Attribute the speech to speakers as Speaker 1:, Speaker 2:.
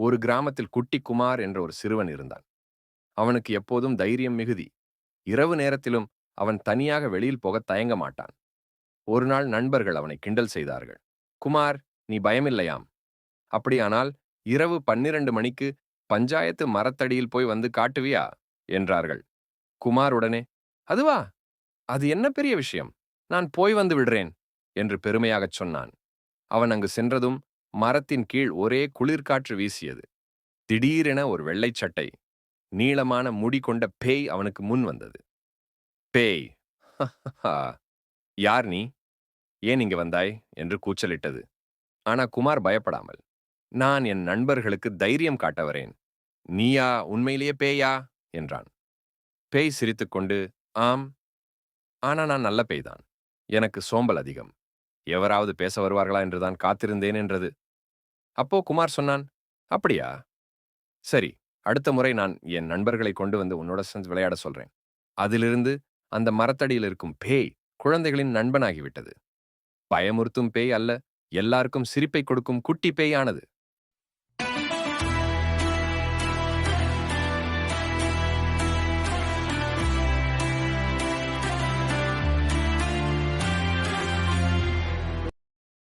Speaker 1: ஒரு கிராமத்தில் குட்டி குமார் என்ற ஒரு சிறுவன் இருந்தான். அவனுக்கு எப்போதும் தைரியம் மிகுதி. இரவு நேரத்திலும் அவன் தனியாக வெளியில் போக தயங்க மாட்டான். ஒரு நாள் நண்பர்கள் அவனை கிண்டல் செய்தார்கள். குமார் நீ பயமில்லையாம். அப்படியானால் இரவு பன்னிரண்டு மணிக்கு பஞ்சாயத்து மரத்தடியில் போய் வந்து காட்டுவியா? என்றார்கள். குமார் உடனே அதுவா? அது என்ன பெரிய விஷயம்? நான் போய் வந்து விடுறேன் என்று பெருமையாகச் சொன்னான். அவன் அங்கு சென்றதும் மரத்தின் கீழ் ஒரே குளிர்காற்று வீசியது. திடீரென ஒரு வெள்ளைச் சட்டை நீளமான முடி கொண்ட பேய் அவனுக்கு முன் வந்தது. பேய் யார் நீ? ஏன் இங்க வந்தாய்? என்று கூச்சலிட்டது. ஆனா குமார் பயப்படாமல் நான் என் நண்பர்களுக்கு தைரியம் காட்ட வரேன். நீயா உண்மையிலேயே பேயா? என்றான். பேய் சிரித்துக்கொண்டு ஆம் ஆனா நான் நல்ல பேய்தான். எனக்கு சோம்பல் அதிகம். எவராவது பேச வருவார்களா என்றுதான் காத்திருந்தேன் என்றது. அப்போ குமார் சொன்னான் அப்படியா? சரி அடுத்த முறை நான் என் நண்பர்களை கொண்டு வந்து உன்னோட சேர்ந்து விளையாட சொல்றேன். அதிலிருந்து அந்த மரத்தடியில் இருக்கும் பேய் குழந்தைகளின் நண்பனாகிவிட்டது. பயமுறுத்தும் பேய் அல்ல எல்லாருக்கும் சிரிப்பை கொடுக்கும் குட்டி பேயானது.